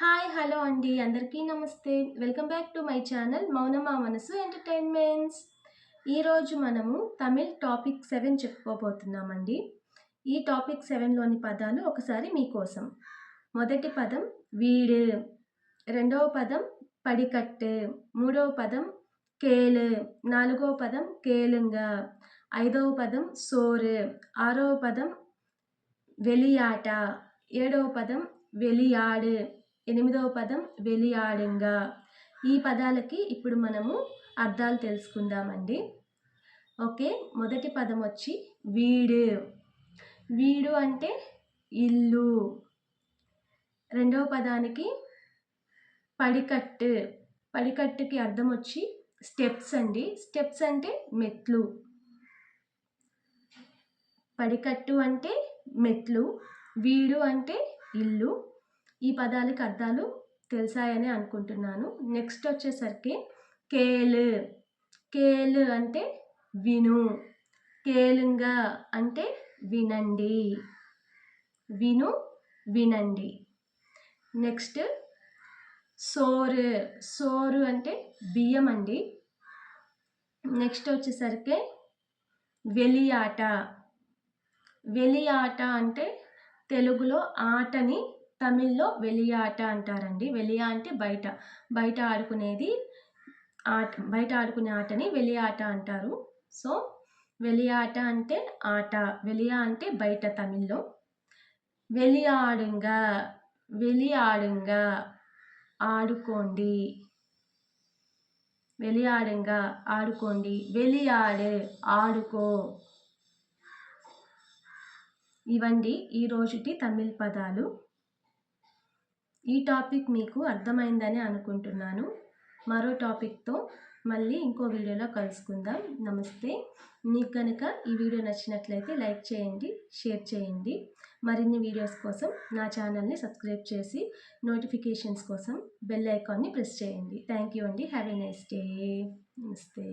Hi hello అండి. అందరికీ నమస్తే. Welcome back to my channel Mounama Manasu entertainments. ఈరోజు మనము తమిళ్ టాపిక్ సెవెన్ చెప్పుకోబోతున్నామండి. ఈ టాపిక్ సెవెన్లోని పదాలు ఒకసారి మీకోసం మొదటి పదం వీడు రెండవ పదం పడికట్టు మూడవ పదం కేలు నాలుగవ పదం కేలుంగా ఐదవ పదం సోరు ఆరవ పదం వెలియాట ఏడవ పదం వెలియాడు. ఎనిమిదవ పదం వెలియాడంగా. ఈ పదాలకి ఇప్పుడు మనము అర్థాలు తెలుసుకుందామండి. ఓకే మొదటి పదం వచ్చి వీడు. వీడు అంటే ఇల్లు. రెండవ పదానికి పడికట్టు. పడికట్టుకి అర్థం వచ్చి స్టెప్స్ అండి. స్టెప్స్ అంటే మెట్లు. పడికట్టు అంటే మెట్లు. వీడు అంటే ఇల్లు. ఈ పదాలకు అర్థాలు తెలిసాయని అనుకుంటున్నాను. నెక్స్ట్ వచ్చేసరికి కేల్. కేల్ అంటే విను. కేలుంగా అంటే వినండి. విను వినండి. Next Shore. సోరు అంటే బియ్యం అండి నెక్స్ట్ వచ్చేసరికి వెలియాట. వెలియాట అంటే తెలుగులో ఆటని తమిళ్ళో వెలియాట అంటారండి. వెలియా అంటే బయట. బయట ఆడుకునేది ఆట బయట ఆడుకునే ఆటని వెలియాట అంటారు. సో వెలియాట అంటే ఆట. వెలియా అంటే బయట తమిళ్ళో. వెలియాడుంగా వెలియాడుంగా ఆడుకోండి. వెలియాడంగా ఆడుకోండి. వెలియాడు ఆడుకో. ఇవండి ఈ రోజుటి తమిళ్ పదాలు. ఈ టాపిక్ మీకు అర్థమైందని అనుకుంటున్నాను. మరో టాపిక్తో మళ్ళీ ఇంకో వీడియోలో కలుసుకుందాం. నమస్తే. మీకు కనుక ఈ వీడియో నచ్చినట్లయితే లైక్ చేయండి షేర్ చేయండి. మరిన్ని వీడియోస్ కోసం నా ఛానల్ని సబ్స్క్రైబ్ చేసి నోటిఫికేషన్స్ కోసం బెల్ ఐకాన్ని ప్రెస్ చేయండి. థ్యాంక్ యూ అండి. Have a nice day. నమస్తే.